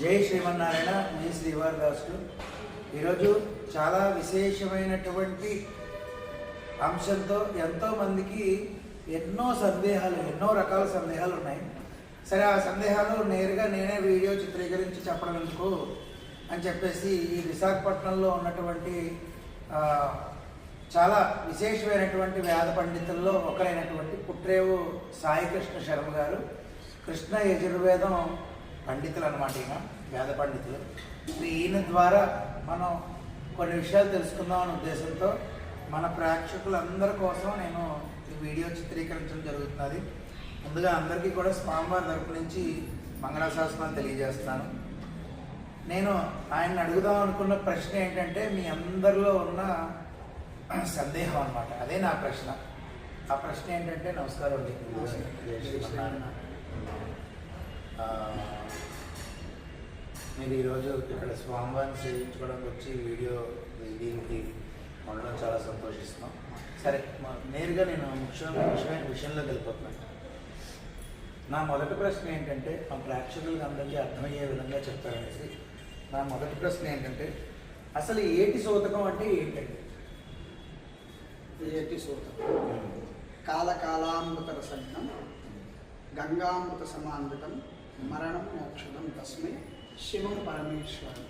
జై శ్రీమన్నారాయణ మీ శ్రీవారి దాసులు ఈరోజు చాలా విశేషమైనటువంటి అంశంతో ఎంతో మందికి ఎన్నో సందేహాలు ఎన్నో రకాల సందేహాలు ఉన్నాయి. సరే ఆ సందేహాలు నేరుగా నేనే వీడియో చిత్రీకరించి చెప్పడం ఎందుకు అని చెప్పేసి ఈ విశాఖపట్నంలో ఉన్నటువంటి చాలా విశేషమైనటువంటి వేద పండితుల్లో ఒకరైనటువంటి పుట్రేవు సాయికృష్ణ శర్మ గారు కృష్ణ యజుర్వేదం పండితులు అనమాట ఈయన వేద పండితులు. ఈయన ద్వారా మనం కొన్ని విషయాలు తెలుసుకుందాం అనే ఉద్దేశంతో మన ప్రేక్షకులందరి కోసం నేను ఈ వీడియో చిత్రీకరించడం జరుగుతున్నది. ముందుగా అందరికీ కూడా స్వామివారి తరపు నుంచి మంగళాశాసనాలు తెలియజేస్తాను. నేను ఆయన అడుగుదాం అనుకున్న ప్రశ్న ఏంటంటే మీ అందరిలో ఉన్న సందేహం అన్నమాట. అదే నా ప్రశ్న. ఆ ప్రశ్న ఏంటంటే నమస్కారం అండి. మీరు ఈరోజు ఇక్కడ స్వామివారిని సేవించుకోవడానికి వచ్చి వీడియో దీనికి ఉండడం చాలా సంతోషిస్తున్నాం. సరే నేరుగా నేను ముఖ్యమైన విషయమైన విషయంలో వెళ్ళిపోతున్నాను. నా మొదటి ప్రశ్న ఏంటంటే మా ప్రేక్షకులకు అందరికీ అర్థమయ్యే విధంగా చెప్తారనేసి నా మొదటి ప్రశ్న ఏంటంటే అసలు ఏటి సోతకం అంటే ఏంటండి? ఏటి సోతకం. కాలకాలామృత రసజ్ఞం గంగామృత సమాన్వితం మరణం మోక్షదం తస్మై శివం పరమేశ్వరం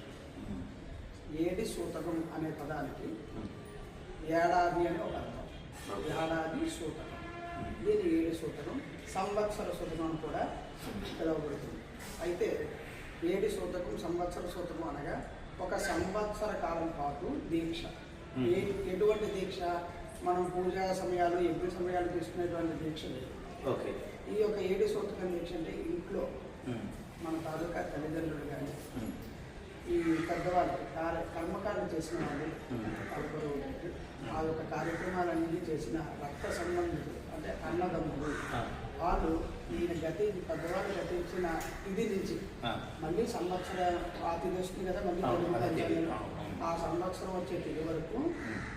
ఏటి సూతకం అనే పదానికి ఏడాది అని ఒక అర్థం. ఏడాది సూతకం. దీని ఏడు సూతకం? సంవత్సర సూతకం కూడా పిలువబడుతుంది. అయితే ఏడి సూతకం సంవత్సర సూతకం అనగా ఒక సంవత్సర కాలం పాటు దీక్ష. ఏ ఎటువంటి దీక్ష? మనం పూజా సమయాలు యజ్ఞ సమయాలు తీసుకునేటువంటి దీక్ష లేదు. ఓకే. ఈ యొక్క ఏడి సూతకం దీక్ష అంటే ఇంట్లో మన తాలూకా తల్లిదండ్రులు కానీ ఈ పెద్దవాళ్ళు కార్య కర్మకాండ చేసిన వాళ్ళు ఆ యొక్క కార్యక్రమాలన్నీ చేసిన రక్త సంబంధితులు అంటే అన్నదమ్ములు వాళ్ళు ఈయన గతి పెద్దవాళ్ళు గతించిన ఇది నుంచి మళ్ళీ సంవత్సరం అతిథి వస్తుంది కదా మళ్ళీ. ఆ సంవత్సరం వచ్చే తిది వరకు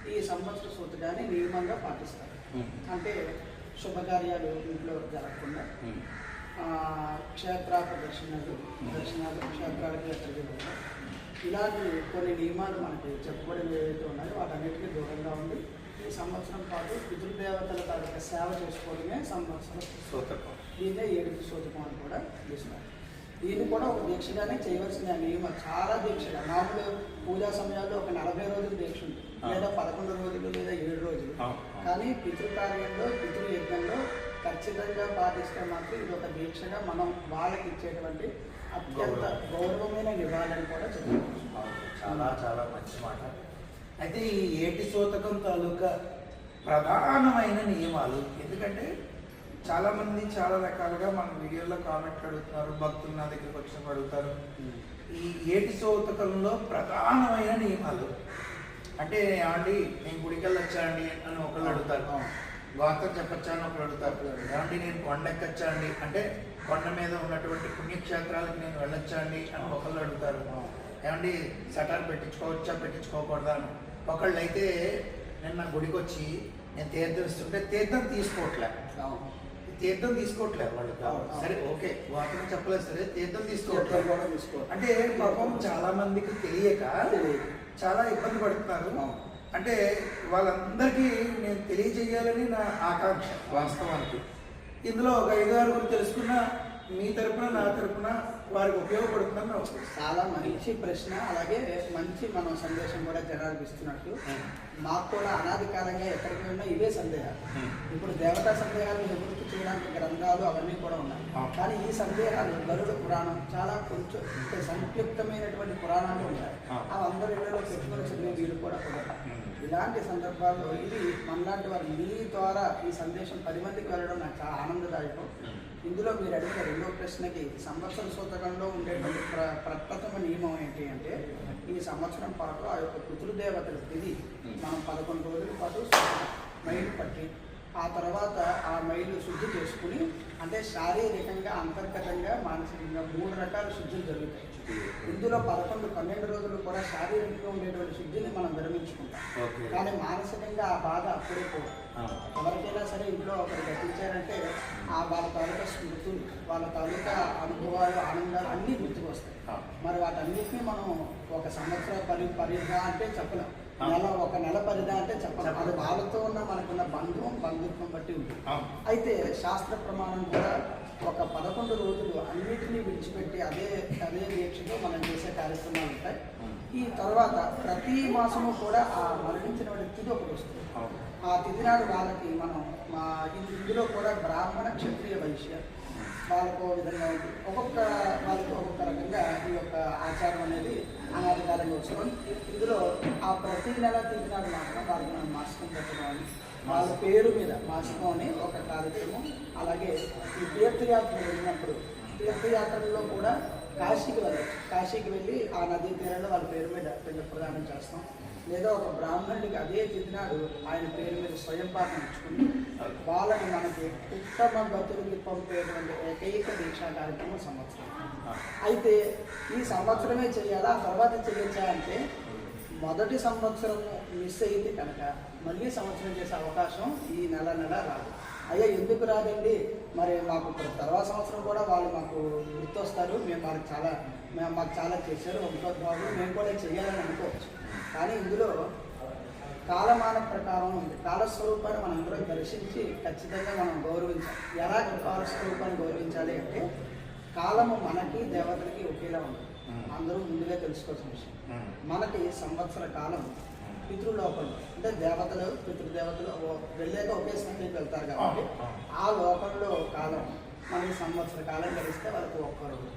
ఈ సంవత్సర సూతకాన్ని నియమంగా పాటిస్తారు. అంటే శుభకార్యాలు ఇంట్లో జరగకుండా క్షేత్ర ప్రదర్శనలు దర్శనాలు క్షేత్రాలకి ఎక్కడికి ఇలాంటి కొన్ని నియమాలు మనకి చెప్పబడిన ఏవైతే ఉన్నాయో వాటన్నిటికీ దూరంగా ఉండి ఈ సంవత్సరం పాటు పితృదేవతల తాలూకా సేవ చేసుకోవడమే సంవత్సరం. సూతకం. దీన్నే ఏడుపు సూతకం అని కూడా పిలుస్తున్నారు దీన్ని కూడా ఒక దీక్షగానే చేయవలసిన నియమం చాలా దీక్షగా. మామూలు పూజా సమయాల్లో ఒక నలభై రోజులు దీక్ష ఉంటుంది. లేదా పదకొండు రోజులు లేదా ఏడు రోజులు. కానీ పితృకార్యంలో పితృయజ్ఞంలో ఖచ్చితంగా పాటిస్తే మాత్రం ఇది ఒక దీక్షగా మనం వాళ్ళకి ఇచ్చేటువంటి అత్యంత గౌరవం. గౌరవమైన నివాళని కూడా చెప్పుకోవచ్చు. చాలా చాలా మంచి మాట. అయితే ఈ ఏటి సూతకం తాలూకా ప్రధానమైన నియమాలు ఎందుకంటే చాలామంది చాలా రకాలుగా మన వీడియోలో కామెంట్ అడుగుతున్నారు భక్తులు నా దగ్గరికి వచ్చినప్పుడు అడుగుతారు. ఈ ఏటి సూతకంలో ప్రధానమైన నియమాలు అంటే ఏమండి నేను గుడికెళ్ళి వచ్చానండి అని ఒకళ్ళు అడుగుతారు. గోత్రం చెప్పచ్చా అని ఒకళ్ళు అడుగుతారు ఏమండి నేను కొండ ఎక్కచ్చా అండి అంటే కొండ మీద ఉన్నటువంటి పుణ్యక్షేత్రాలకు నేను వెళ్ళొచ్చా అండి అని ఒకళ్ళు అడుగుతారు. ఏమండి సటార్ పెట్టించుకోవచ్చా పెట్టించుకోకూడదా అని. ఒకళ్ళు అయితే నిన్న గుడికి వచ్చి నేను తీర్థం ఇస్తుంటే తీర్థం తీసుకోవట్లే. తీర్థం తీసుకోవట్లేదు వాళ్ళు. సరే ఓకే. గోత్రం చెప్పలేదు సరే తీర్థం తీసుకోవట్లేదు అంటే పాపం చాలా మందికి తెలియక. చాలా ఇబ్బంది పడుతున్నారు. అంటే వాళ్ళందరికీ నేను తెలియజేయాలని నా ఆకాంక్ష వాస్తవానికి. ఇందులో ఒక ఐదు ఆరుగురు తెలుసుకున్న మీ తరపున నా తరపున వారికి ఉపయోగపడుతుందని నా. చాలా మంచి ప్రశ్న అలాగే మంచి మనం సందేశం కూడా జనాలకు ఇస్తున్నట్టు మాకు కూడా అనాది కాలంగా ఎక్కడికి వెళ్ళినా ఇవే సందేహాలు Hmm. ఇప్పుడు దేవతా సందేహాలు నివృత్తి చేయడానికి గ్రంథాలు అవన్నీ కూడా ఉన్నాయి Ah. కానీ ఈ సందేహాలు గరుడ పురాణం చాలా కొంచెం అంటే సంక్షిప్తమైనటువంటి పురాణాలు ఉంటాయి. అవి అందరి ఇళ్ళలో పెట్టుకొని చదివే వీళ్ళు కూడా కూడా Hmm. ఇలాంటి సందర్భాల్లో ఇది మనలాంటి వారు మీ ద్వారా ఈ సందేశం పది మందికి వెళ్ళడం నాకు చాలా ఆనందదాయకం ఇందులో మీరు అడిగిన రెండో ప్రశ్నకి సంవత్సర సూతకంలో ఉండేటువంటి ప్ర ప్రప్రథమ నియమం ఏంటి అంటే ఈ సంవత్సరం పాటు ఆ యొక్క పితృదేవతల తిది మనం పదకొండు రోజుల పాటు మైలు పట్టి ఆ తర్వాత ఆ మైలు శుద్ధి చేసుకుని అంటే శారీరకంగా అంతర్గతంగా మానసికంగా మూడు రకాల శుద్ధులు జరుగుతాయి. ఇందులో పదకొండు పన్నెండు రోజులు కూడా శారీరకంగా ఉండేటువంటి శుద్ధిని మనం విరమించుకుంటాం. కానీ మానసికంగా ఆ బాధ అప్పుడే పోదు. ఎవరికైనా సరే ఇంట్లో ఒకరు గతించారంటే ఆ వాళ్ళ తాలూకా స్మృతులు వాళ్ళ తాలూకా అనుభవాలు ఆనందాలు అన్నీ గుర్తుకు వస్తాయి ఆ. మరి వాటన్నిటిని మనం ఒక సంవత్సర పరి పరిధా అంటే చెప్పలేం. నెల ఒక నెల పరిధా అంటే చెప్పలేం. అది వాళ్ళతో ఉన్న మనకున్న బంధుత్వం బంధుత్వం బట్టి ఉంటుంది. అయితే శాస్త్ర ప్రమాణం కూడా ఒక పదకొండు రోజులు అన్నిటినీ విడిచిపెట్టి అదే అదే దీక్షతో మనం చేసే కార్యక్రమాలు ఉంటాయి. ఈ తర్వాత ప్రతి మాసము కూడా ఆ మరణించిన వాడి తిథి ఒకటి వస్తుంది. ఆ తిథి నాడు వాళ్ళకి మనం మా ఇందు- ఇందులో కూడా బ్రాహ్మణ క్షత్రియ వైశ్య వాళ్ళకు విధంగా ఒక్కొక్క వాళ్ళకి ఒక్కొక్క రకంగా ఈ యొక్క ఆచారం అనేది అనాధికారంగా వస్తుంది ఇందులో ఆ ప్రతి నెల తిథి నాడు మాత్రం వాళ్ళకి మనం మాసికం పెట్టడం. వాళ్ళ పేరు మీద మాసికం ఒక కార్యక్రమం అలాగే ఈ తీర్థయాత్ర వెళ్ళినప్పుడు తీర్థయాత్రల్లో కూడా కాశీకి వెళ్ళాలి కాశీకి వెళ్ళి ఆ నదీ తీరంలో వాళ్ళ పేరు మీద పిండ ప్రదానం చేస్తాం. లేదా ఒక బ్రాహ్మణుడికి అదే తిథినాడు ఆయన పేరు మీద స్వయం పాఠం ఇచ్చుకుని వాళ్ళని మనకి ఉత్తమ గతులకి పంపేటువంటి ఏకైక దీక్షా కార్యక్రమం సంవత్సరం. అయితే ఈ సంవత్సరమే చేయాలా? ఆ తర్వాత చేయొచ్చా అంటే మొదటి సంవత్సరం మిస్ అయితే కనుక మళ్ళీ సంవత్సరం చేసే అవకాశం ఈ నెల నెల రాదు. అయ్యా ఎందుకు రాదండి? మరి మాకు తర్వాత సంవత్సరం కూడా వాళ్ళు మాకు గుర్తొస్తారు. మేము వాళ్ళకి చాలా మేము మాకు చాలా చేశారు. ఒకటో బాబు మేము కూడా చేయాలని అనుకోవచ్చు. కానీ ఇందులో కాలమాన ప్రకారం ఉంది. కాలస్వరూపాన్ని మనం అందరం దర్శించి ఖచ్చితంగా మనం గౌరవించాలి. ఎలా కాలస్వరూపాన్ని గౌరవించాలి అంటే కాలము మనకి దేవతలకి ఒకేలా ఉంది అందరూ ముందుగా తెలుసుకోవాల్సిన విషయం. మనకి సంవత్సర కాలం పితృలోకంలో అంటే దేవతలు పితృదేవతలు వెళ్ళాక ఒకే స్థాయికి వెళ్తారు కాబట్టి ఆ లోకంలో కాలం మనకి సంవత్సర కాలం గడిస్తే వాళ్ళకి ఒక్క రోజు.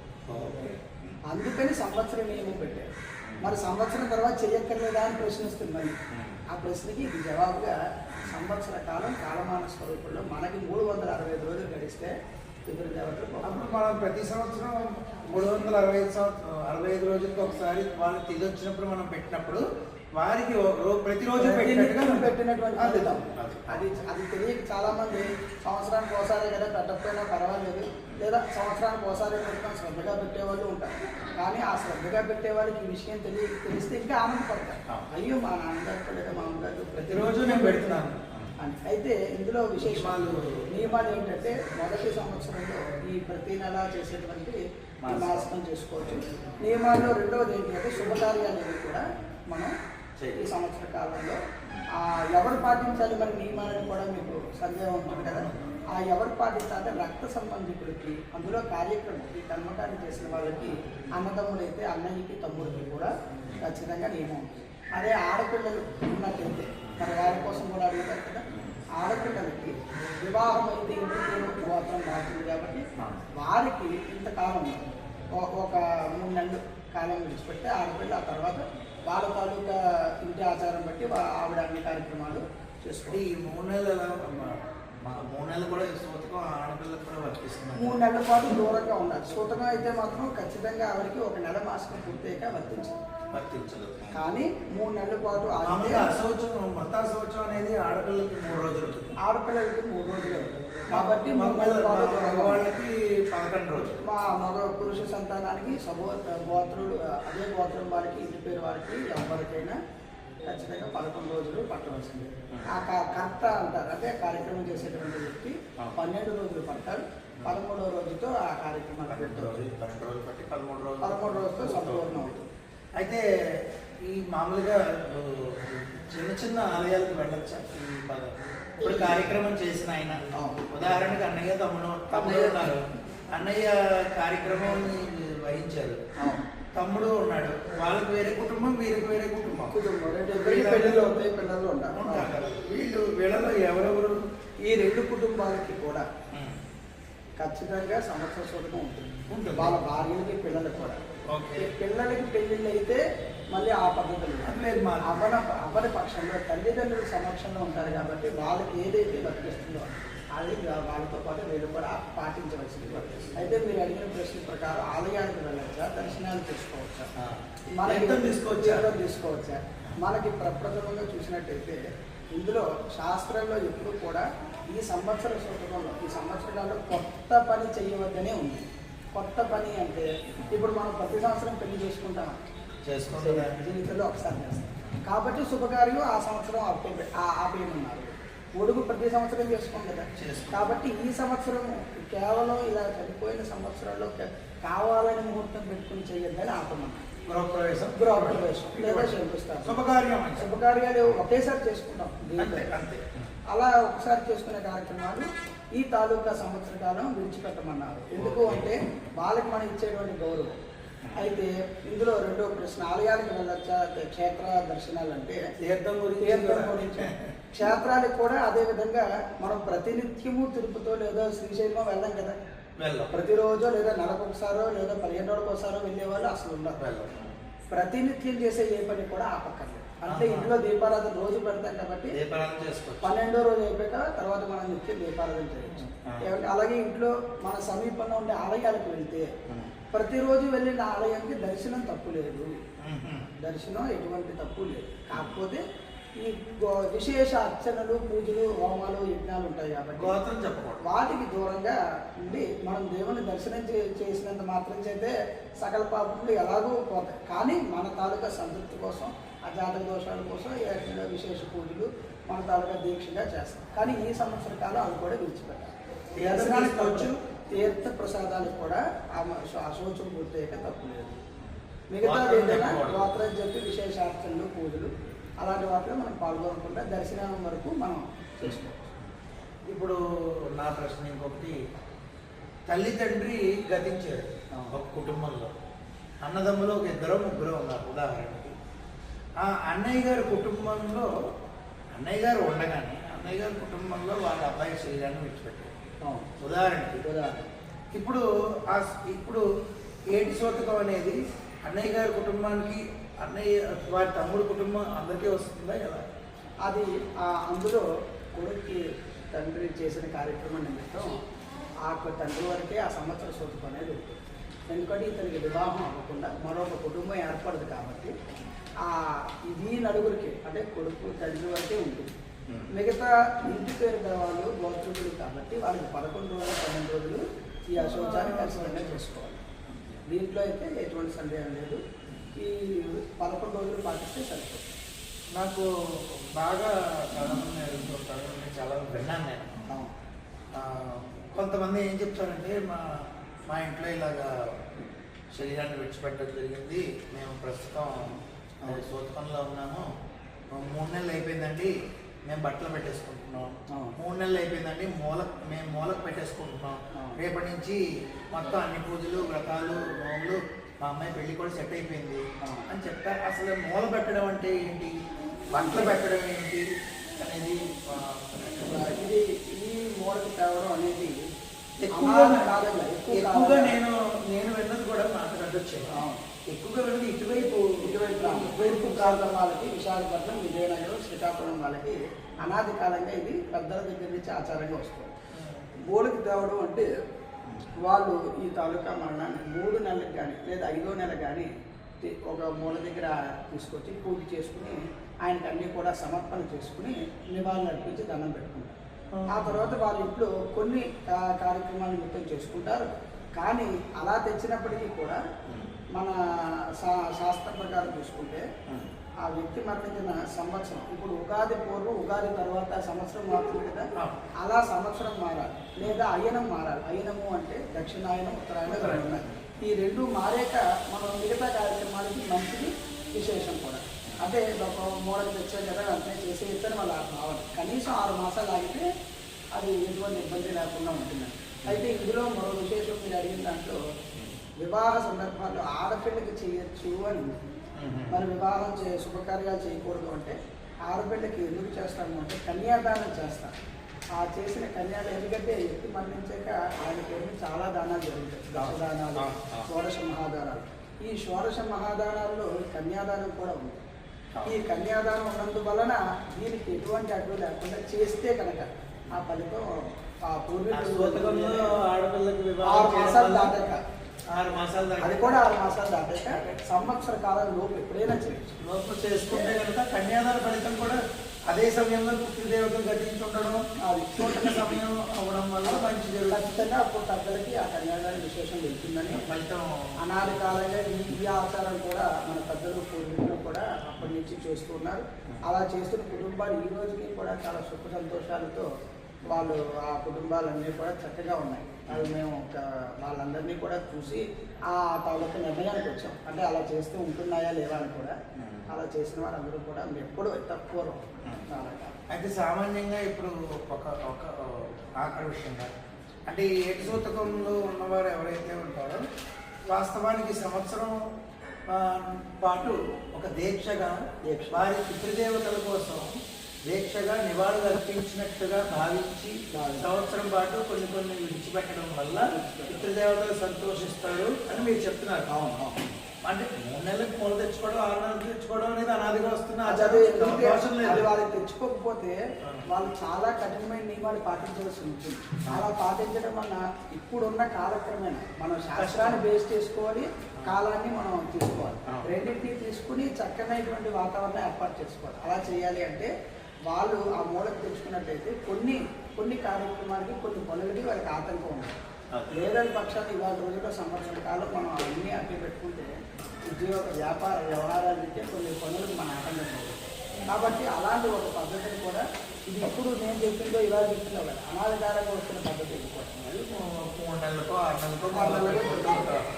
అందుకని సంవత్సరం నియమం పెట్టారు. మరి సంవత్సరం తర్వాత చేయక్కర్లేదా అని ప్రశ్న వస్తుంది మరి. ఆ ప్రశ్నకి ఇది జవాబుగా సంవత్సర కాలం కాలమాన స్వరూపంలో మనకి మూడు వందల అరవై ఐదు రోజులు గడిస్తే అప్పుడు మనం ప్రతి సంవత్సరం మూడు వందల అరవై ఐదు సంవత్సరం అరవై ఐదు రోజులకి ఒకసారి వాళ్ళు తిరిగి వచ్చినప్పుడు మనం పెట్టినప్పుడు వారికి ప్రతిరోజు పెట్టినట్టుగా పెట్టినటువంటి అది ఫలితం. అది. అది తెలియక చాలా మంది సంవత్సరానికి ఒకసారి కదా పెట్టకపోయినా పర్వాలేదు. లేదా సంవత్సరానికి ఒకసారి పెట్టడం శ్రద్ధగా పెట్టేవాళ్ళు ఉంటారు. కానీ ఆ శ్రద్ధగా పెట్టే వాళ్ళకి ఈ విషయం తెలియ తెలిస్తే ఇంకా ఆనందపడతారు. అయ్యో మా నాన్నగారు లేదా మా అమ్మగారు ప్రతిరోజు నేను పెడుతున్నాను. అయితే ఇందులో విశేషాలు నియమాలు- ఏంటంటే మొదటి సంవత్సరంలో ఈ ప్రతి నెల చేసేటువంటి ఈ మాసం. మాసం చేసుకోవచ్చు. నియమాల్లో రెండవది ఏంటంటే శుభకార్యాలు అనేవి కూడా మనం ఈ. సంవత్సర కాలంలో ఆ ఎవరు పాటించాలి మరి నియమాలను కూడా మీకు సందేహం ఉంటుంది కదా? ఆ ఎవరు పాటించాలంటే రక్త సంబంధికుడికి అందులో కార్యక్రమం ఈ కర్మకార్యం చేసిన వాళ్ళకి అన్నదమ్ముడైతే అన్నయ్యకి తమ్ముడికి కూడా ఖచ్చితంగా నియమం ఉంటుంది. అదే ఆడపిల్లలు ఉన్నట్టయితే మరి వారి కోసం కూడా అడుగుతారు కదా? ఆడపిల్లలకి వివాహం అయితే ఇంటి పేరు గోత్రం మారుతుంది కాబట్టి వారికి ఇంతకాలం ఒక మూడు నెలలు కాలం విడిచిపెడితే ఆడపిల్ల ఆ తర్వాత వాళ్ళ తాలూకా ఇంటి ఆచారం బట్టి ఆవిడ అన్ని కార్యక్రమాలు చేసుకోవాలి ఈ మూడు నెలలు మూడు నెలలు పాటు దూరంగా ఉండాలి. సూతకం అయితే మాత్రం ఖచ్చితంగా ఆవిడకి ఒక నెల మాసం పూర్తయ్యాక వర్తించాలి వర్తించదు. కానీ మూడు నెలల పాటు శౌచం అనేది ఆడపిల్లలకి మూడు రోజులు ఆడపిల్లలకి మూడు రోజులు. కాబట్టి. మగవాళ్ళకి పదకొండు రోజులు. మా మగ పురుష సంతానానికి సగో గోత్రులు అదే గోత్రం వారికి ఇంటి పేరు వారికి ఎవరికైనా ఖచ్చితంగా పదకొండు రోజులు పట్టవలసింది. ఆ కర్త అంటారు. అంటే కార్యక్రమం చేసేటువంటి వ్యక్తి పన్నెండు రోజులు పడతారు పదమూడవ రోజుతో ఆ బట్టి పదమూడు పదమూడు రోజులతో సంపూర్ణం అవుతుంది. అయితే ఈ మామూలుగా చిన్న చిన్న ఆలయాలకు వెళ్ళొచ్చా ఇప్పుడు కార్యక్రమం చేసిన ఆయన. ఉదాహరణకి అన్నయ్య తమ్ముడు తమ్ముడు ఉన్నారు. అన్నయ్య కార్యక్రమం వహించారు. తమ్ముడు ఉన్నాడు. వాళ్ళకి వేరే కుటుంబం వీరికి వేరే కుటుంబం. కుటుంబం. అవుతాయి పిల్లలు ఉంటారు. వీళ్ళు వీళ్ళలో ఎవరెవరు? ఈ రెండు కుటుంబాలకి కూడా ఖచ్చితంగా సంవత్సర శోధకం ఉంటుంది. వాళ్ళ భార్యలకి పిల్లలకి కూడా. పిల్లలకి పెళ్ళిళ్ళు అయితే మళ్ళీ ఆ పద్ధతులు. అట్లేదు మా అవన అవని పక్షంలో తల్లిదండ్రుల సమక్షంలో ఉంటారు కాబట్టి వాళ్ళకి ఏదైతే వర్తిస్తుందో అది వాళ్ళతో పాటు వీళ్ళు కూడా పాటించవలసింది. అయితే మీరు అడిగిన ప్రశ్న ప్రకారం ఆలయానికి వెళ్ళచ్చా? దర్శనాలు చేసుకోవచ్చా? ఆ, మనకి ఎంత తీసుకోవచ్చా? తీసుకోవచ్చా? మనకి ప్రప్రథమంగా చూసినట్టయితే ఇందులో శాస్త్రంలో ఎప్పుడు కూడా ఈ సంవత్సర సూత్రంలో ఈ సంవత్సరాల్లో కొత్త పని చేయవద్దనే ఉంది. కొత్త పని అంటే ఇప్పుడు మనం ప్రతి సంవత్సరం పెళ్ళి చేసుకుంటాం. చేసుకుంటుందా జీవితంలో ఒకసారి చేస్తాం. కాబట్టి శుభకార్యం ఆ సంవత్సరం ఆపే ఆ- ఆపేయమన్నారు. ఒడుగు ప్రతి సంవత్సరం చేసుకోం కదా. కాబట్టి ఈ సంవత్సరం కేవలం ఇలా చనిపోయిన సంవత్సరంలో కావాలని ముహూర్తం పెట్టుకుని చేయొద్దని ఆపమన్నా గృహప్రవేశం. గృహప్రవేశం. లేదా శంకుస్థాపన శుభకార్యం. శుభకార్యాలు ఒకేసారి చేసుకుంటాం. అలా ఒకసారి చేసుకునే కార్యక్రమాలు ఈ తాలూకా సంవత్సర కాలం విడిచిపెట్టమన్నారు. ఎందుకు అంటే వాళ్ళకి మనం ఇచ్చేటువంటి గౌరవం. అయితే ఇందులో రెండో ప్రశ్న ఆలయాలకు వెళ్ళొచ్చా? క్షేత్ర దర్శనాలు అంటే తీర్థం గురించి తీర్థం. గురించి. క్షేత్రాలకు కూడా అదే విధంగా మనం ప్రతినిత్యము తిరుపతితో లేదా శ్రీశైలం వెళ్ళాం కదా. వెళ్ళం. ప్రతిరోజు లేదా నెలకు ఒకసారో లేదా పదిహేను రోజులకు ఒకసారో వెళ్ళే వాళ్ళు అసలు వెళ్ళం ప్రతినిత్యం చేసే ఏ పని కూడా ఆపక్కర్లేదు. అంటే. ఇంట్లో దీపారాధన రోజు పెడతాం కాబట్టి పన్నెండో రోజు అయిపోయాక తర్వాత మనం నిత్యం దీపారాధన చేయొచ్చు. అలాగే ఇంట్లో మన సమీపంలో ఉండే ఆలయాలకు వెళ్తే ప్రతిరోజు వెళ్ళిన ఆలయానికి దర్శనం తప్పు లేదు. దర్శనం ఎటువంటి తప్పు లేదు. కాకపోతే ఈ విశేష అర్చనలు పూజలు హోమాలు యజ్ఞాలు ఉంటాయి కాబట్టి గోత్రం చెప్పకూడదు వాటికి దూరంగా ఉండి మనం దేవుని దర్శనం చేసినంత మాత్రం చేతే సకల పాపములు ఎలాగో పోతాయి కానీ మన తాలూకా సంతృప్తి కోసం ఆ జాతక దోషాల కోసం ఏకంగా విశేష పూజలు మన తాలూకా దీక్షగా చేస్తాం కానీ ఈ సంవత్సర కాలం అవి కూడా విడిచిపెట్టాలి దర్శనానికి. వచ్చు తీర్థ ప్రసాదాలకు కూడా ఆ శోచం పూర్తయ్యాక తప్పు లేదు మిగతా గోత్రం ఏదైనా. గోత్రం చెప్పి విశేషార్చనలు పూజలు అలాంటి వాటిలో మనం పాల్గొనకుండా దర్శనం వరకు మనం చేసుకోవచ్చు. ఇప్పుడు నా ప్రశ్న ఇంకొకటి. తల్లి తండ్రి గతించారు ఒక కుటుంబంలో. అన్నదమ్ములు ఒక ఇద్దరు ముగ్గురు ఉన్నారు. ఉదాహరణకి ఆ అన్నయ్య గారి కుటుంబంలో అన్నయ్య గారు ఉండగానే అన్నయ్య గారి కుటుంబంలో వాళ్ళ అబ్బాయి శరీరాన్ని విడిచిపెట్టారు. ఉదాహరణకి ఉదాహరణ ఇప్పుడు ఆ ఇప్పుడు ఏటి సోతకం అనేది అన్నయ్య గారి కుటుంబానికి అన్నయ్య వారి తమ్ముడు కుటుంబం అందరికీ వస్తుందా ఎలా? అది ఆ అందులో కొడుక్కి తండ్రి చేసిన కార్యక్రమం నిమిత్తం ఆ తండ్రి వరకే ఆ సంవత్సర సూతకం అనేది ఉంటుంది. ఎందుకంటే ఇతనికి వివాహం అవ్వకుండా మరొక కుటుంబం ఏర్పడదు కాబట్టి ఆ ఇది నలుగురికి అంటే కొడుకు తండ్రి వరకే ఉంటుంది. మిగతా ఇంటి పేరు వాళ్ళు గోత్రులు కాబట్టి వాళ్ళకి పదకొండు రోజులు పన్నెండు రోజులు ఈ అశోచాన్ని ఖచ్చితంగా చేసుకోవాలి. దీంట్లో అయితే ఎటువంటి సందేహం లేదు. ఈ పదకొండు రోజులు పాటిస్తే సరిపోతుంది. నాకు బాగా చాలా మంది అడుగుతుంటారు నేను చాలా విన్నాను నేను. కొంతమంది ఏం చెప్తారంటే మా మా ఇంట్లో ఇలాగా శరీరాన్ని విడిచిపెట్టడం జరిగింది. మేము ప్రస్తుతం సూతకంలో ఉన్నాము. మూడు నెలలు అయిపోయిందండి. మేము బట్టలు పెట్టేసుకుంటున్నాం. మూడు నెలలు అయిపోయిందండి. మూల మేము మూలకు పెట్టేసుకుంటున్నాం. రేపటి నుంచి మొత్తం అన్ని పూజలు వ్రతాలు నోములు మా అమ్మాయి పెళ్ళి కూడా సెట్ అయిపోయింది. అని చెప్తారు అసలు మూల పెట్టడం అంటే ఏంటి బట్టలు పెట్టడం ఏంటి అనేది ఇది ఈ మూడకి తేవడం అనేది ఎక్కువగా. నేను నేను విన్నది కూడా మాట్లాడొచ్చాను. ఎక్కువగా విన్నది ఇటువైపు ఇటువైపు ఇటువైపు ప్రాంతం వాళ్ళకి విశాఖపట్నం విజయనగరం శ్రీకాకుళం వాళ్ళకి అనాది కాలంగా ఇది పెద్దల దగ్గర నుంచి ఆచారంగా వస్తుంది మూలకి తేవడం అంటే వాళ్ళు ఈ తాలూకా మరణాన్ని మూడు నెలలకు కానీ లేదా ఐదో నెల కానీ ఒక మూల దగ్గర తీసుకొచ్చి పూజ చేసుకుని ఆయనకి అన్నీ కూడా సమర్పణ చేసుకుని నివాళులు అర్పించి దండం పెట్టుకుంటారు. ఆ. తర్వాత వాళ్ళ ఇంట్లో కొన్ని కార్యక్రమాలు నిమిత్తం చేసుకుంటారు. కానీ అలా తెచ్చినప్పటికీ కూడా మన శా శాస్త్ర ప్రకారం చూసుకుంటే ఆ వ్యక్తి మరణించిన సంవత్సరం. ఇప్పుడు ఉగాది పూర్వం ఉగాది తర్వాత సంవత్సరం మారుతుంది కదా. అలా సంవత్సరం మారాలి. లేదా అయనం మారాలి. అయనము అంటే దక్షిణాయనం ఉత్తరాయణం ఉన్నాయి ఈ రెండు మారాక మనం మిగతా కార్యక్రమాలకి మంచిది విశేషం కూడా. అంటే ఒక మూడకి తెచ్చాం కదా వెంటనే చేసే ఇద్దరు వాళ్ళ భావన. కనీసం ఆరు మాసాలు ఆగితే అది ఎటువంటి ఇబ్బంది లేకుండా ఉంటుంది. అయితే ఇందులో మరో విశేషం మీరు అడిగిన దాంట్లో వివాహ సందర్భాల్లో ఆడపిల్లకి చేయొచ్చు అని. మరి వివాహం చే శుభకార్యాలు చేయకూడదు అంటే ఆడపిల్లకి ఎందుకు చేస్తాము అంటే కన్యాదానం చేస్తాం. ఆ చేసిన కన్యాలు ఎందుకంటే వ్యక్తి మరణించాక ఆయన పేరు చాలా దానాలు జరుగుతాయి. ఆ. షోడశ మహాదానాలు. ఈ షోడశ మహాదానాల్లో కన్యాదానం కూడా ఉంది. ఈ కన్యాదానం ఉన్నందువలన దీనికి ఎటువంటి అడ్డు లేకుండా చేస్తే కనుక ఆ ఫలితం ఆ పూర్వీకులు ఆడపిల్లకి వివాహం ఆరు మాసాలు దాటాక. ఆరు మాసాలు అది కూడా ఆరు మాసాలు దాటాక సంవత్సర కాలం లోపు ఎప్పుడైనా చేయొచ్చు లోపు చేసుకుంటే కనుక కన్యాదాన ఫలితం కూడా అదే సమయంలో పుత్రదేవతలు గతించి ఉండడం అది సూతక సమయం అవ్వడం వల్ల మంచి జరుగుతుంది. ఖచ్చితంగా అప్పుడు పెద్దలకి ఆ కన్యాదాన విశేషం వెళ్తుందని ఫలితం అనాది కాలంగా ఈ ఈ ఆచారం కూడా మన పెద్దలు పూర్వీకులు కూడా అప్పటి నుంచి చేస్తున్నారు అలా చేస్తున్న కుటుంబాలు ఈ రోజుకి కూడా చాలా సుఖ సంతోషాలతో వాళ్ళు ఆ కుటుంబాలన్నీ కూడా చక్కగా ఉన్నాయి. అది మేము ఒక వాళ్ళందరినీ కూడా చూసి ఆ తాలూకు నిర్ణయానికి వచ్చాం. అంటే అలా చేస్తే ఉంటున్నాయా లేవా అని కూడా. అలా చేసిన వారందరూ కూడా ఎప్పుడు తక్కువ అయితే సామాన్యంగా ఇప్పుడు ఒక ఒక ఆఖరి విషయంగా అంటే ఈ ఏటి సూతకంలో ఉన్నవారు ఎవరైతే ఉంటారో వాస్తవానికి సంవత్సరం పాటు ఒక దీక్షగా దీక్ష. వారి పితృదేవతల కోసం దీక్షగా నివాళులు అర్పించినట్టుగా భావించి. సంవత్సరం పాటు కొన్ని కొన్ని విడిచిపెట్టడం వల్ల పితృదేవతలు సంతోషిస్తారు అని మీరు చెప్తున్నారు. అవును అంటే మూడు నెలలకు మూల తెచ్చుకోవడం ఆరు నెలలకు తెచ్చుకోవడం అనేది అనాదిగా వస్తున్న అది ఆచారం. ఎందుకంటే దోషం అది లేదు. వాళ్ళు తెచ్చుకోకపోతే వాళ్ళు చాలా కఠినమైన నియమాలు పాటించాల్సి ఉంటుంది. అలా పాటించడం వల్ల ఇప్పుడున్న కాలక్రమేణా మనం శాస్త్రాన్ని బేస్ చేసుకోవాలి కాలాన్ని మనం తీసుకోవాలి. రెండింటిని తీసుకుని చక్కనైనటువంటి వాతావరణం ఏర్పాటు చేసుకోవాలి. అలా చేయాలి అంటే వాళ్ళు ఆ మూలకు తెచ్చుకున్నట్టయితే కొన్ని కొన్ని కార్యక్రమాలకి కొన్ని పనులకి వాళ్ళకి ఆతంకం ఉంది లేదని పక్షాలు ఇవాళ రోజుల్లో సంవత్సరం కాలం మనం అన్నీ అట్టి పెట్టుకుంటే ఉద్యోగ వ్యాపార వ్యవహారాలకి కొన్ని పనులకు మన ఆటంకం అవుతుంది కాబట్టి అలాంటి ఒక పద్ధతిని కూడా ఇది ఇప్పుడు నేను చెప్పిందో ఇవాళ చెప్పిందో కదా. అనాధికారంగా వస్తున్న పద్ధతి ఉంటారు.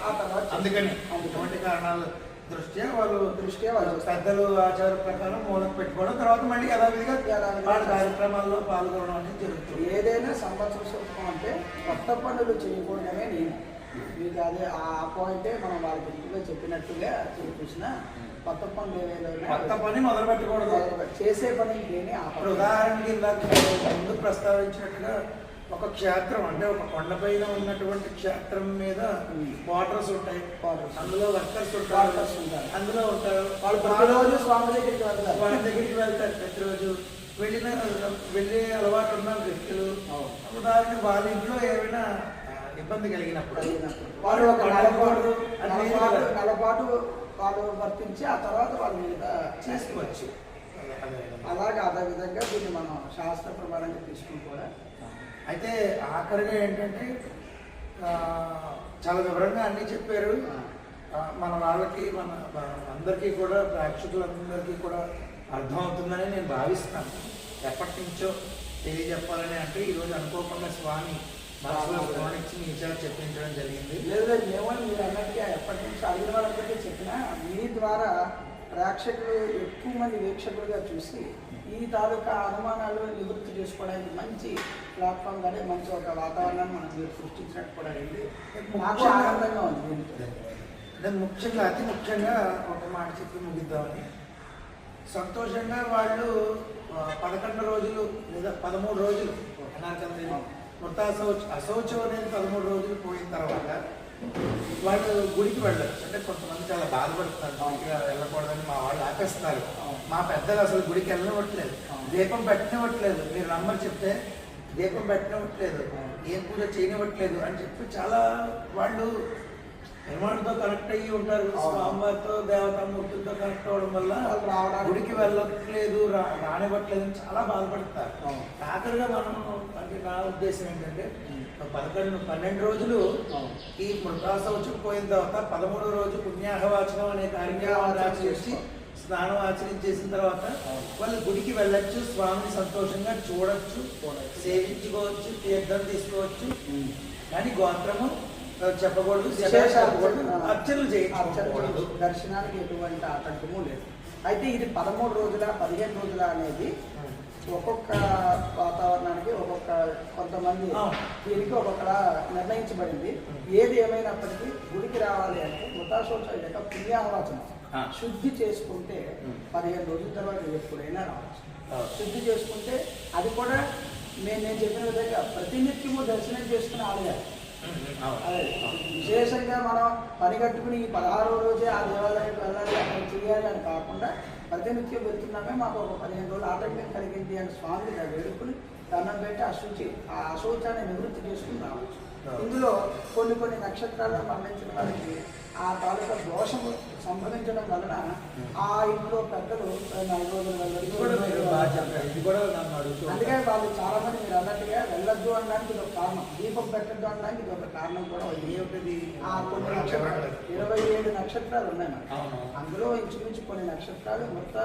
ఆ తర్వాత అందుకని కారణాల దృష్ట్యా వాళ్ళు దృష్ట్యా వాళ్ళు పెద్దలు ఆచార ప్రకారం మూలకు పెట్టుకోవడం తర్వాత మళ్ళీ యథావిధిగా వాళ్ళ కార్యక్రమాల్లో పాల్గొనడం అనేది జరుగుతుంది ఏదైనా సంవత్సర సూత్రం అంటే కొత్త పనులు చేయకూడదనే నేను మీకు అదే ఆ పాయింటే మనం వాళ్ళకి ఎక్కువగా చెప్పినట్టుగా చూసిన కొత్త పనులు ఏవైనా కొత్త పని మొదలు పెట్టకూడదు చేసే పని లేని ఆ ఇప్పుడు పని. ఉదాహరణకి ఇందాక ముందు ప్రస్తావించినట్టుగా ఒక క్షేత్రం అంటే ఒక కొండపైన ఉన్నటువంటి క్షేత్రం మీద క్వార్టర్స్ ఉంటాయి. అందులో వర్కర్స్ ఉంటారు. అందులో ఉంటారు వాళ్ళు ప్రతిరోజు స్వామి దగ్గరికి వెళ్తారు వాళ్ళ దగ్గరికి వెళ్తారు ప్రతిరోజు వెళ్ళిన వెళ్ళే అలవాటు ఉన్న వ్యక్తులు అవును. ఉదాహరణకి వాళ్ళ ఇంట్లో ఏమైనా ఇబ్బంది కలిగినప్పుడు వాళ్ళు ఒక నెలపాటు నెలపాటు వాళ్ళు వర్తించి ఆ తర్వాత వాళ్ళ మీద చేసుకోవచ్చు. అలాగే అదే విధంగా దీన్ని మనం శాస్త్ర ప్రమాణంగా తీసుకుని కూడా అయితే ఆఖరిగా ఏంటంటే చాలా వివరంగా అన్నీ చెప్పారు. మన వాళ్ళకి మన అందరికీ కూడా ప్రేక్షకులందరికీ కూడా అర్థమవుతుందని నేను భావిస్తాను ఎప్పటి నుంచో తెలియజెప్పాలని అంటే ఈరోజు అనుకోకుండా స్వామి మనసులో ఇచ్చి మీ చేత చెప్పించడం జరిగింది. లేదు లేదు మేమని మీరు అన్నట్టుగా ఎప్పటి నుంచి అడిగిన వాళ్ళందరికీ చెప్పినా మీ ద్వారా ప్రేక్షకులు ఎక్కువ మంది వీక్షకులుగా చూసి ఈ తాలూకా అనుమానాలు నివృత్తి చేసుకోవడానికి మంచి ప్లాట్ఫామ్ కానీ మంచి ఒక వాతావరణాన్ని మనం మీరు సృష్టించినట్టు కూడా నాకు ఆనందంగా ఉంది దీంతో ముఖ్యంగా అతి ముఖ్యంగా ఒక మాట చెప్పి ముగిద్దామని. సంతోషంగా వాళ్ళు పదకొండు రోజులు లేదా పదమూడు రోజులు అన్నారు కదా మృత అశౌచ అశౌచం అనేది పదమూడు రోజులు పోయిన తర్వాత వాళ్ళు గుడికి వెళ్ళరు అంటే కొంతమంది చాలా బాధపడుతున్నారు. గుడికి వెళ్ళకూడదని మా వాళ్ళు ఆపేస్తున్నారు. మా పెద్దలు అసలు గుడికి వెళ్ళనివ్వట్లేదు. దీపం పెట్టనివ్వట్లేదు. మీరు రమ్మని చెప్తే దీపం పెట్టనివ్వట్లేదు. ఏం పూజ చేయనివ్వట్లేదు అని చెప్పి చాలా వాళ్ళు నిర్మాణంతో కనెక్ట్ అయ్యి ఉంటారు స్వామివారితో దేవతామూర్తులతో కనెక్ట్ అవ్వడం వల్ల గుడికి వెళ్ళట్లేదు రానివ్వట్లేదు అని చాలా బాధపడతారు. ఆఖరిగా మనం అంటే నా ఉద్దేశం ఏంటంటే పదకొండు పన్నెండు రోజులు. ఈ మృతాశౌచం పోయిన తర్వాత పదమూడో రోజు పుణ్యాహవాచనం అనే కార్యక్రమాన్ని ఆచరించి స్నానం ఆచరించేసిన తర్వాత. వాళ్ళు గుడికి వెళ్ళొచ్చు స్వామిని సంతోషంగా చూడొచ్చు. సేవించుకోవచ్చు తీర్థం తీసుకోవచ్చు కానీ గోత్రము చెప్పకూడదు అర్చనలు అర్చనలు దర్శనానికి ఎటువంటి ఆటంకము లేదు. అయితే ఇది పదమూడు రోజుల పదిహేను రోజుల అనేది ఒక్కొక్క వాతావరణానికి ఒక్కొక్క కొంతమంది. దీనికి ఒక్కొక్కలా నిర్ణయించబడింది. ఏది ఏమైనప్పటికీ గుడికి రావాలి అంటే మృతాశోచం యొక్క పుణ్యాహవచనం. శుద్ధి చేసుకుంటే. పదిహేను రోజుల తర్వాత ఎప్పుడైనా రావచ్చు. శుద్ధి చేసుకుంటే అది కూడా నేను నేను చెప్పిన విధంగా ప్రతినిత్యము దర్శనం చేసుకుని ఆలయాలు. అదే విశేషంగా మనం పని కట్టుకుని ఈ పదహారో రోజే ఆ దేవాలయానికి వెళ్ళాలి అక్కడ చేయాలి అని కాకుండా ప్రతినిత్యం వెళ్తున్నామే మాకు ఒక పదిహేను రోజులు ఆటంకం కలిగింది అని స్వామి దగ్గర వేడుకుని దండం పెట్టి అశుచి ఆ అశౌచాన్ని నివృత్తి చేసుకుని రావచ్చు. ఇందులో కొన్ని కొన్ని నక్షత్రాల్లో మరణించిన వారికి ఆ తాలూకా దోషము సంభవించడం వలన ఆ ఇంట్లో పెద్దలు నాలుగు రోజులు అందుకే. వాళ్ళు చాలా మంది మీరు అన్నట్టుగా వెళ్ళొద్దు అనడానికి ఇది ఒక కారణం. దీపం పెట్టద్దు అనడానికి ఇది ఒక కారణం కూడా. ఏమిటది ఆ కొన్ని నక్షత్రాలు ఇరవై ఏడు నక్షత్రాలు ఉన్నాయి అందులో ఇంచుమించు కొన్ని నక్షత్రాలు మృత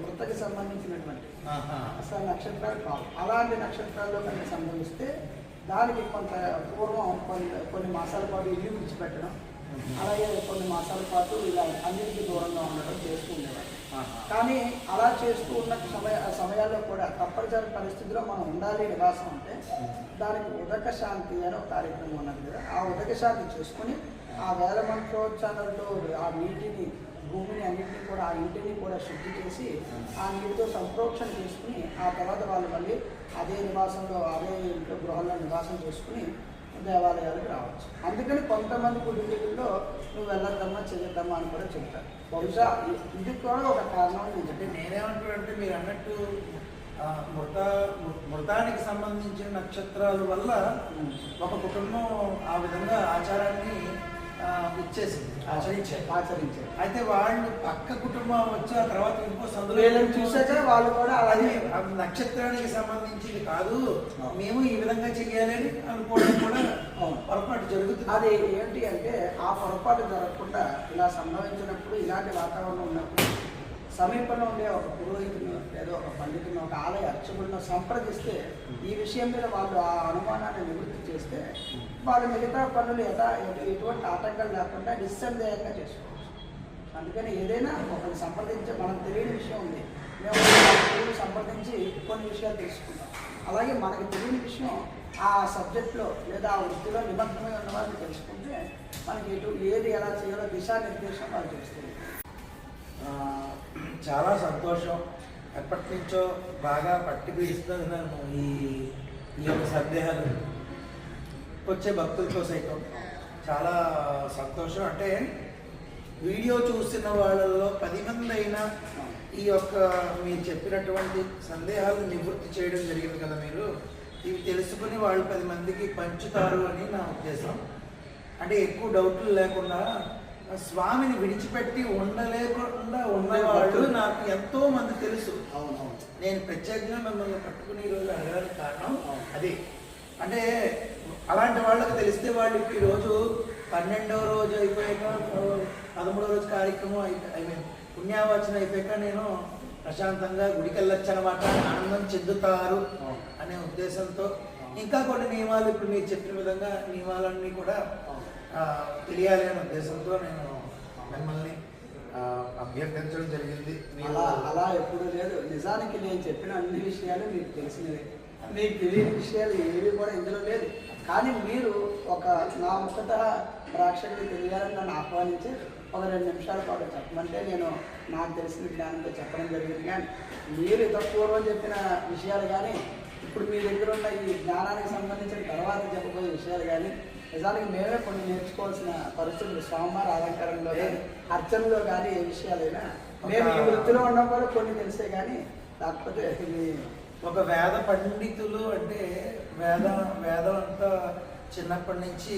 మృతకి సంబంధించినటువంటి. అసలు నక్షత్రాలు కావు. అలాంటి నక్షత్రాల్లో కనుక సంభవిస్తే దానికి కొంత పూర్వం కొన్ని కొన్ని మాసాల పాటు ఇల్లు విడిచిపెట్టడం అలాగే కొన్ని మాసాల పాటు ఇలా అన్నింటికి దూరంగా ఉండడం చేస్తూ ఉండేవారు. ఆహా. కానీ అలా చేస్తూ ఉన్న సమయ సమయాల్లో కూడా తప్పనిసరి పరిస్థితిలో మనం ఉండాలి నివాసం అంటే దానికి ఉదక శాంతి అని ఒక కార్యక్రమం ఉన్నది కదా. ఆ ఉదక శాంతి చేసుకుని ఆ వేల మంత్రోచ్చారణలతో ఆ నీటిని భూమిని అన్నింటినీ కూడా ఆ ఇంటిని కూడా శుద్ధి చేసి ఆ నీటితో సంప్రోక్షణ చేసుకుని ఆ తర్వాత వాళ్ళు మళ్ళీ అదే నివాసంలో అదే ఇంట్లో గృహంలో నివాసం చేసుకుని దేవాలయాలకు రావచ్చు. అందుకని కొంతమంది కుటుంబీకుల్లో నువ్వు వెళ్ళొద్దమ్మా చెయ్యొద్దమ్మా అని కూడా చెప్తారు. బహుశా ఇది కూడా ఒక కారణం అంటే నేనేమంటానంటే మీరు అన్నట్టు మృత మృతానికి సంబంధించిన నక్షత్రాల వల్ల ఒక కుటుంబం ఆ విధంగా ఆచారాన్ని ఇచ్చేసింది ఆచరించారు. ఆచరించారు. అయితే వాళ్ళు పక్క కుటుంబం వచ్చి ఆ తర్వాత ఇంకో సందులో చూసాక వాళ్ళు కూడా అది అలాగే నక్షత్రానికి సంబంధించింది కాదు. మేము ఈ విధంగా చెయ్యాలని అనుకోవడం కూడా. పొరపాటు జరుగుతుంది. అది ఏంటి అంటే ఆ పొరపాటు జరగకుండా ఇలా సంభవించినప్పుడు ఇలాంటి వాతావరణం ఉన్నప్పుడు సమీపంలో ఉండే ఒక పురోహితుని లేదా ఒక పండితుని ఒక ఆలయ అర్చకులను సంప్రదిస్తే ఈ విషయం మీద వాళ్ళు ఆ అనుమానాన్ని నివృత్తి చేస్తే వాళ్ళు మిగతా పనులు యథా ఎటువంటి ఆటంకాలు లేకుండా నిస్సందేహంగా చేసుకోవచ్చు. అందుకని ఏదైనా ఒకరిని సంప్రదించే మనకు తెలియని విషయం ఉంది. మేము సంప్రదించి కొన్ని విషయాలు తెలుసుకుంటాం. అలాగే మనకి తెలియని విషయం ఆ సబ్జెక్ట్లో లేదా ఆ వృత్తిలో నిమగ్నమై ఉన్న వారిని తెలుసుకుంటే మనకి ఎటు ఏది ఎలా చేయాలో దిశానిర్దేశం వాళ్ళు తెలుస్తుంది చాలా సంతోషం. ఎప్పటి నుంచో బాగా పట్టి పీడిస్తుంది నన్ను ఈ ఈ యొక్క సందేహాలు. వచ్చే భక్తులతో సైతం చాలా సంతోషం. అంటే వీడియో చూసిన వాళ్ళల్లో పది మంది అయినా ఈ యొక్క మీరు చెప్పినటువంటి సందేహాలు నివృత్తి చేయడం జరిగింది కదా మీరు? ఇవి తెలుసుకుని వాళ్ళు పది మందికి పంచుతారు అని నా ఉద్దేశం. అంటే ఎక్కువ డౌట్లు లేకుండా స్వామిని విడిచిపెట్టి ఉండలేకుండా ఉన్నవాళ్ళు నాకు ఎంతో మంది తెలుసు. అవునవును. నేను ప్రత్యేకంగా మిమ్మల్ని పట్టుకుని ఈరోజు అడగడానికి కారణం అది. అంటే అలాంటి వాళ్ళకి తెలిస్తే వాళ్ళు ఇప్పుడు ఈరోజు పన్నెండవ రోజు అయిపోయాక పదమూడవ రోజు కార్యక్రమం అయిపో ఐ మీన్ పుణ్యావచన అయిపోయాక నేను ప్రశాంతంగా గుడికి వెళ్ళొచ్చు అనమాట ఆనందం చెందుతారు అనే ఉద్దేశంతో. ఇంకా కొన్ని నియమాలు ఇప్పుడు మీరు చెప్పిన విధంగా నియమాలన్నీ కూడా తెలియాలి అనే ఉద్దేశంతో నేను మిమ్మల్ని అభ్యర్థించడం జరిగింది. అలా అలా ఎప్పుడు లేదు. నిజానికి నేను చెప్పిన అన్ని విషయాలు మీకు తెలిసినవే. మీకు తెలియని విషయాలు ఏవి కూడా ఇందులో లేదు. కానీ మీరు ఒక నా ముఖత ప్రేక్షకులు తెలియాలని నన్ను ఆహ్వానించి ఒక రెండు నిమిషాల పాటు చెప్పమంటే నేను నాకు తెలిసిన జ్ఞానంతో చెప్పడం జరిగింది. కానీ మీరు ఇంత పూర్వం చెప్పిన విషయాలు కానీ ఇప్పుడు మీ దగ్గర ఉన్న ఈ జ్ఞానానికి సంబంధించిన తర్వాత చెప్పబోయే విషయాలు కానీ నిజానికి మేమే కొన్ని నేర్చుకోవాల్సిన పరిస్థితులు స్వామివారి అలంకారంలో కానీ అర్చనలో కానీ ఏ విషయాలైనా మేము ఈ వృత్తిలో ఉన్నప్పుడు కొన్ని తెలిసే కానీ కాకపోతే ఒక వేద పండితులు అంటే వేద వేదం అంతా చిన్నప్పటి నుంచి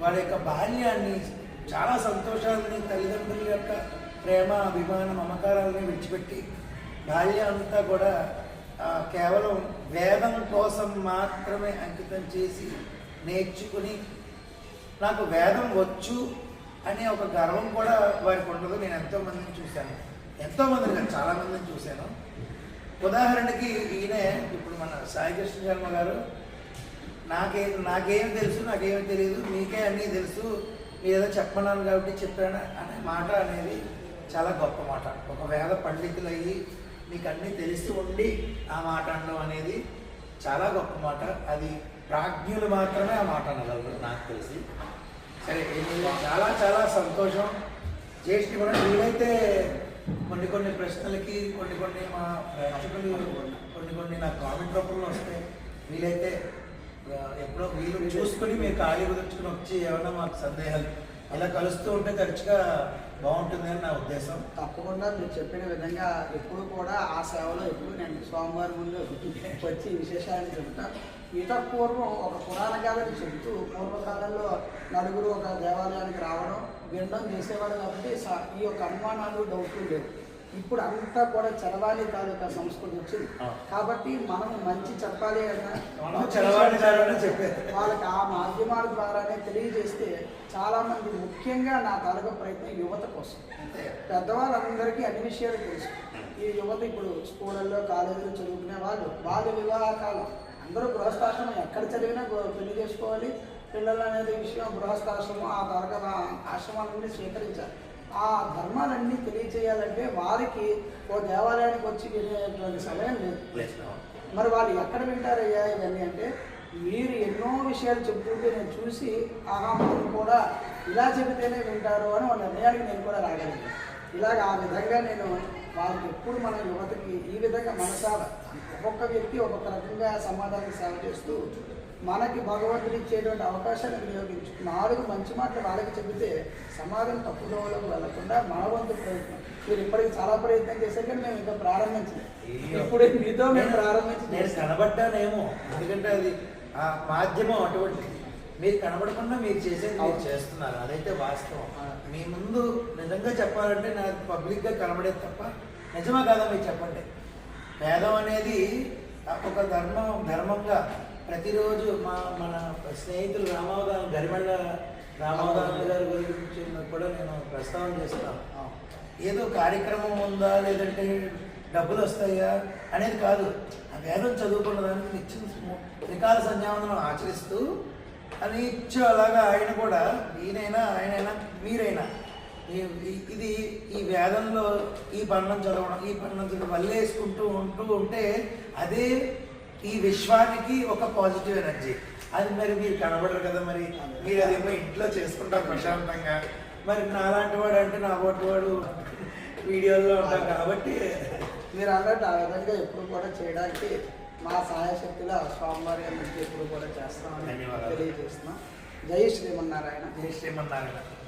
వారి యొక్క బాల్యాన్ని చాలా సంతోషాలని తల్లిదండ్రుల యొక్క ప్రేమ అభిమాన మమకారాలని విడిచిపెట్టి బాల్యం అంతా కూడా కేవలం వేదం కోసం మాత్రమే అంకితం చేసి నేర్చుకుని నాకు వేదం వచ్చు అనే ఒక గర్వం కూడా వారికి ఉండదు. నేను ఎంతోమందిని చూశాను. ఎంతోమందిని నేను చాలామందిని చూశాను. ఉదాహరణకి ఈయన ఇప్పుడు మన సాయికృష్ణ శర్మ గారు నాకే నాకేం తెలుసు నాకేమీ తెలియదు మీకే అన్నీ తెలుసు ఏదో చెప్పన్నాను కాబట్టి చెప్పాను అనే మాట అనేది చాలా గొప్ప మాట. ఒకవేళ పండితులు పండితులయ్యి మీకు అన్నీ తెలిసి ఉండి ఆ మాట అనడం అనేది చాలా గొప్ప మాట. అది ప్రాజ్ఞులు మాత్రమే ఆ మాట అనగలరు నాకు తెలిసి. సరే చాలా చాలా సంతోషం. జ్యేష్ఠి కూడా వీలైతే కొన్ని కొన్ని ప్రశ్నలకి కొన్ని కొన్ని మా ప్రేక్షకులు కొన్ని కొన్ని నా కామెంట్ రూపంలో వస్తాయి వీలైతే ఎప్పుడో వీలు చూసుకొని మీరు ఖాళీ కుదుర్చుకుని వచ్చి ఏమైనా మాకు సందేహాలు ఇలా కలుస్తూ ఉంటే తరచుగా బాగుంటుంది అని నా ఉద్దేశం. తప్పకుండా మీరు చెప్పిన విధంగా ఎప్పుడు కూడా ఆ సేవలో ఎప్పుడు నేను స్వామివారి ముందు వచ్చి విశేషాలను చెబుతాను ఈత పూర్వం ఒక పురాణ గాథని చెబుతూ పూర్వకాలంలో నలుగురు ఒక దేవాలయానికి రావడం వినడం చేసేవాడు కాబట్టి ఈ యొక్క అనుమానాలు డౌట్లు లేవు. ఇప్పుడు అంతా కూడా చరవాణి తాలూకా సంస్కృతి వచ్చింది. కాబట్టి మనం మంచి చెప్పాలి అన్నా. వాళ్ళకి ఆ మాధ్యమాల ద్వారానే తెలియజేస్తే చాలా మంది ముఖ్యంగా నా తాలూకా ప్రయత్నం యువత కోసం. పెద్దవాళ్ళందరికీ అన్ని విషయాలు తెలుసు. ఈ యువత ఇప్పుడు స్కూళ్ళల్లో కాలేజీలో చదువుకునే వాళ్ళు వాళ్ళ వివాహ కాలం. అందరూ గృహస్థాశ్రమం ఎక్కడ చదివినా పెళ్ళి చేసుకోవాలి. పిల్లలు అనేది విషయం గృహస్థాశ్రమం ఆ తరగతి ఆశ్రమాలన్నీ స్వీకరించాలి. ఆ ధర్మాలన్నీ తెలియచేయాలంటే వారికి ఓ దేవాలయానికి వచ్చి వినేటువంటి సమయం లేదు. మరి వాళ్ళు ఎక్కడ వింటారయ్యా ఇవన్నీ అంటే మీరు ఎన్నో విషయాలు చెప్తుంటే నేను చూసి ఆహా మనం కూడా ఇలా చెబితేనే వింటారు అని ఒక నిర్ణయానికి నేను కూడా రాగలిగాను ఇలాగ ఆ విధంగా నేను వాళ్ళకి ఎప్పుడు మన యువతకి ఈ విధంగా మనసాల ఒక్కొక్క వ్యక్తి ఒక్కొక్క రకంగా సమాధానం సేవ చేస్తూ మనకి భగవంతుడు ఇచ్చేటువంటి అవకాశాన్ని వినియోగించు నాలుగు మంచి మాటలు వాళ్ళకి చెబితే సమాజం తప్పుదోవలకు వెళ్ళకుండా మన వంతు ప్రయత్నం. మీరు ఇప్పటికి చాలా ప్రయత్నం చేశారు కానీ మేము ఇంకా ప్రారంభించలేదు. ఇప్పుడు మీతో మేము ప్రారంభించి నేను కనబడ్డానేమో. ఎందుకంటే అది ఆ మాధ్యమం అటువంటిది. మీరు కనబడకుండా మీరు చేసేది మీరు. చేస్తున్నారు. అదైతే వాస్తవం. మీ ముందు నిజంగా చెప్పాలంటే నాకు పబ్లిక్గా కనబడేది తప్ప నిజమా కాదా మీరు చెప్పండి? వేదం అనేది ఒక ధర్మం ధర్మంగా ప్రతిరోజు మా మన స్నేహితులు రామావధానం గరిమండ రామావధానం గారి గురించి కూడా నేను ప్రస్తావన చేస్తాను. ఏదో కార్యక్రమం ఉందా లేదంటే డబ్బులు వస్తాయా అనేది కాదు. ఆ వేదం చదువుకున్న దానికి నిత్యం త్రికాల సంధ్యావందనం ఆచరిస్తూ అని నిత్యం అలాగా ఆయన కూడా ఈయనైనా ఆయనైనా మీరైనా ఇది ఈ వేదంలో ఈ పన్నం చదవడం ఈ పన్నం చదవడం వల్లేసుకుంటూ ఉంటూ ఉంటే అదే ఈ విశ్వానికి ఒక పాజిటివ్ ఎనర్జీ. అది మరి మీరు కనబడరు కదా మరి. మీరు అదేమో ఇంట్లో చేసుకుంటారు ప్రశాంతంగా. మరి నాలాంటి వాడు అంటే నా ఒకటి వాడు వీడియోల్లో ఉంటాం కాబట్టి మీరు అన్నట్టు ఆ విధంగా ఎప్పుడు కూడా చేయడానికి మా సహాయశక్తిలో స్వామివారి అందరికీ ఎప్పుడు కూడా చేస్తామని ధన్యవాదాలు. తెలియజేస్తున్నాం. జై శ్రీమన్నారాయణ. జై శ్రీమన్నారాయణ.